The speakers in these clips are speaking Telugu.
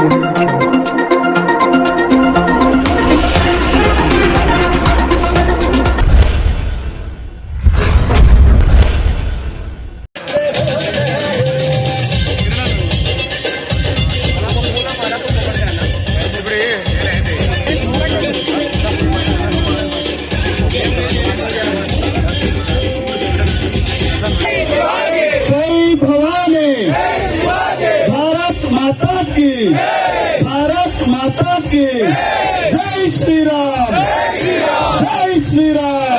Gracias. की भारत माता की जय श्री राम जय श्री राम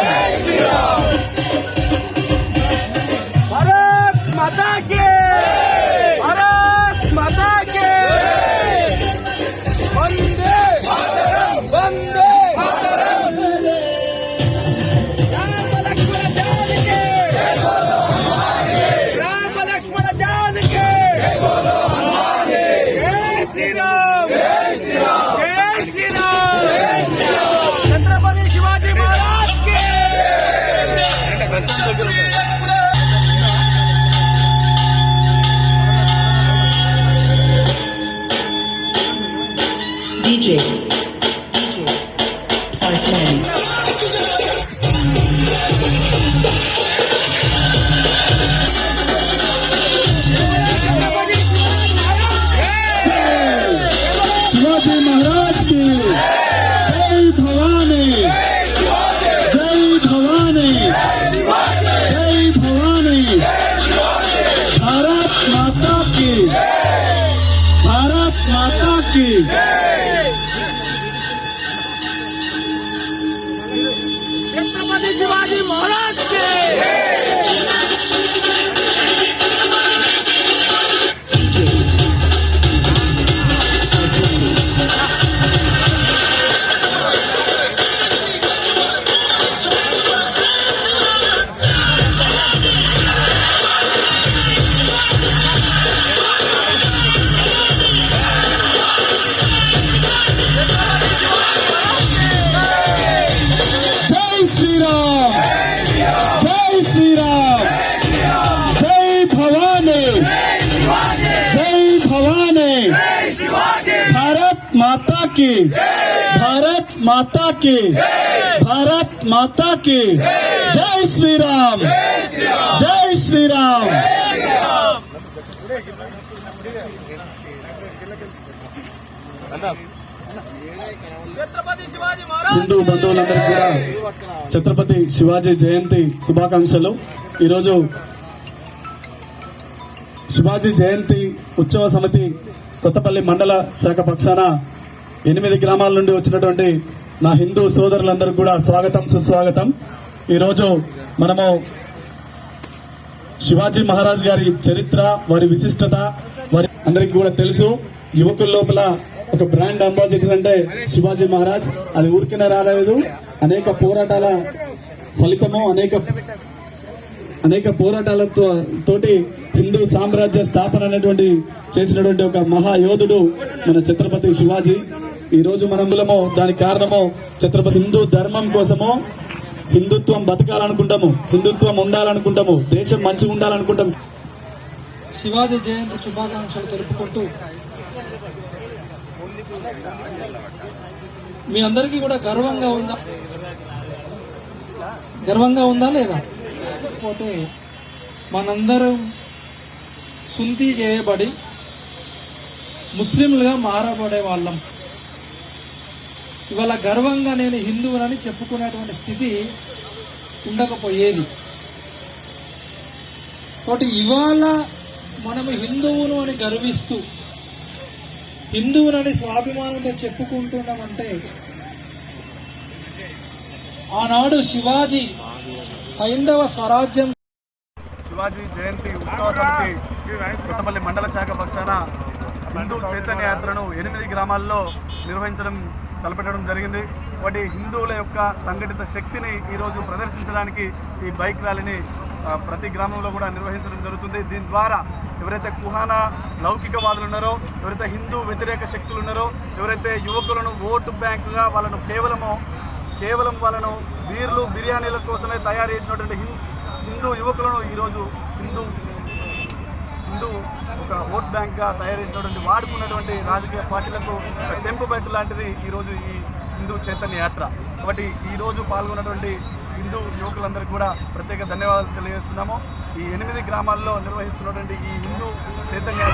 Saraswati. शिवाजी महाराज की जय भवानी जय भवानी जय भवानी भारत माता की भारत माता की मारे భారత్ మాతా కి భారత్ మాతా కి భారత్ మాతా కి జై శ్రీరామ్ జై శ్రీరామ్ హిందూ బంధువులందరూ కూడా ఛత్రపతి శివాజీ జయంతి శుభాకాంక్షలు. ఈరోజు శివాజీ జయంతి ఉత్సవ సమితి కొత్తపల్లి మండల శాఖ పక్షాన ఎనిమిది గ్రామాల నుండి వచ్చినటువంటి నా హిందూ సోదరులందరికీ కూడా స్వాగతం సుస్వాగతం. ఈరోజు మనము శివాజీ మహారాజ్ గారి చరిత్ర వారి విశిష్టత వారి అందరికీ కూడా తెలుసు. యువకుల లోపల ఒక బ్రాండ్ అంబాసిడర్ అంటే శివాజీ మహారాజ్. అది ఊరికిన రాలేదు. అనేక పోరాటాల ఫలితము అనేక అనేక పోరాటాలతో తోటి హిందూ సామ్రాజ్య స్థాపన అనేటువంటి చేసినటువంటి ఒక మహాయోధుడు మన ఛత్రపతి శివాజీ. ఈ రోజు మన మూలము దానికి కారణము ఛత్రపతి హిందూ ధర్మం కోసము హిందుత్వం బతకాలనుకుంటాము హిందుత్వం ఉండాలనుకుంటాము దేశం మంచిగా ఉండాలనుకుంటాము. శివాజీ జయంతి శుభాకాంక్షలు తెలుపుకుంటూ మీ అందరికీ కూడా గర్వంగా ఉందా? గర్వంగా ఉందా లేదా? లేకపోతే మనందరం సుంతి చేయబడి ముస్లింలుగా మారబడే వాళ్ళం. ఇవాళ గర్వంగా నేను హిందువునని చెప్పుకునేటువంటి స్థితి ఉండకపోయేది. కాబట్టి ఇవాళ మనము హిందువును అని గర్విస్తూ హిందువునని స్వాభిమానంతో చెప్పుకుంటున్నామంటే ఆనాడు శివాజీ హైందవ స్వరాజ్యం. శివాజీ జయంతి ఉత్సవ సమితి కొత్తపల్లి మండల శాఖ పక్షాన హిందూ చైతన్య యాత్రను ఎనిమిది గ్రామాల్లో నిర్వహించడం తలపెట్టడం జరిగింది. వాటి హిందువుల యొక్క సంఘటిత శక్తిని ఈరోజు ప్రదర్శించడానికి ఈ బైక్ ర్యాలీని ప్రతి గ్రామంలో కూడా నిర్వహించడం జరుగుతుంది. దీని ద్వారా ఎవరైతే కుహాన లౌకికవాదులు ఉన్నారో ఎవరైతే హిందూ వ్యతిరేక శక్తులు ఉన్నారో ఎవరైతే యువకులను ఓటు బ్యాంకుగా వాళ్ళను కేవలము కేవలం వాళ్ళను బీర్లు బిర్యానీల కోసమే తయారు చేసినటువంటి హిందూ హిందూ యువకులను ఈరోజు హిందూ హిందూ ఒక ఓట్ బ్యాంక్గా తయారు చేసినటువంటి వాడుకున్నటువంటి రాజకీయ పార్టీలకు ఒక చెంపుబెట్టు లాంటిది ఈరోజు ఈ హిందూ చైతన్య యాత్ర. కాబట్టి ఈరోజు పాల్గొన్నటువంటి హిందూ యువకులందరికీ కూడా ప్రత్యేక ధన్యవాదాలు తెలియజేస్తున్నాము. ఈ ఎనిమిది గ్రామాల్లో నిర్వహిస్తున్నటువంటి ఈ హిందూ చైతన్య